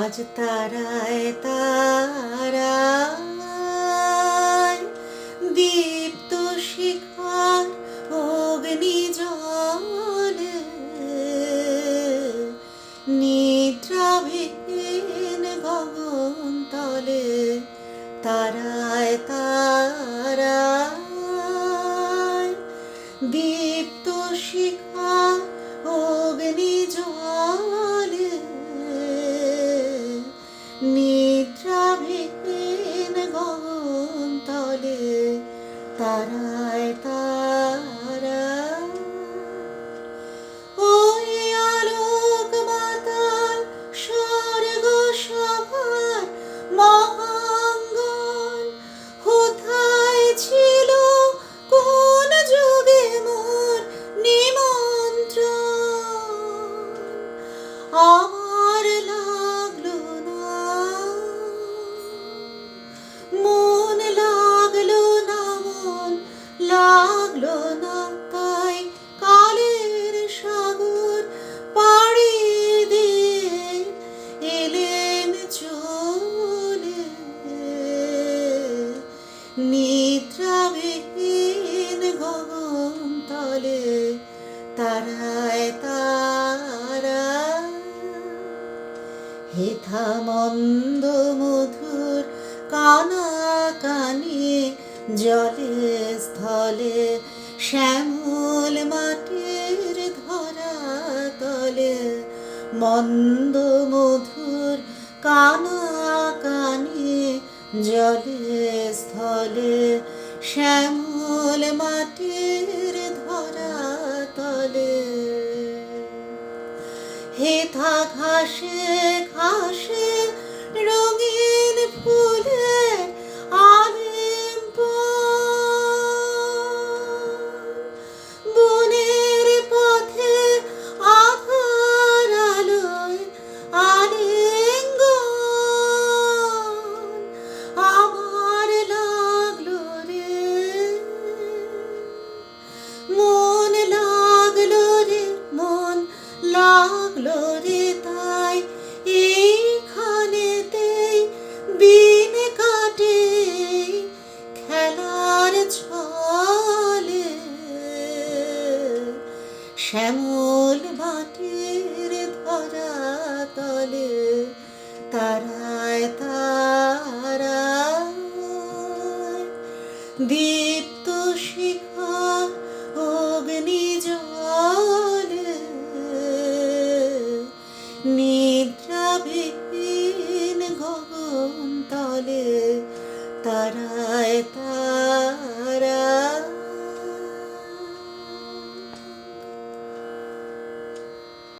আজ তারায় তারায় দীপ্ত শিখার অগ্নি জলে নিদ্রাভীন গগন তলে তারায় তারায় 啊 হেথা মন্দ মধুর কানা কানে জলে স্থলে শ্যামল মাটির ধরা তলে মন্দ মধুর কানা কানে জলে স্থলে শ্যামল মাটির হেথা ঘাসে ঘাসে লাগল রে তাই এইখানেতেই দিন কাটে, খেলার ছলে। শ্যামল মাটির ধরা তলে, তারায় তারায় দীপ্ত গগন তলে তারায় তারা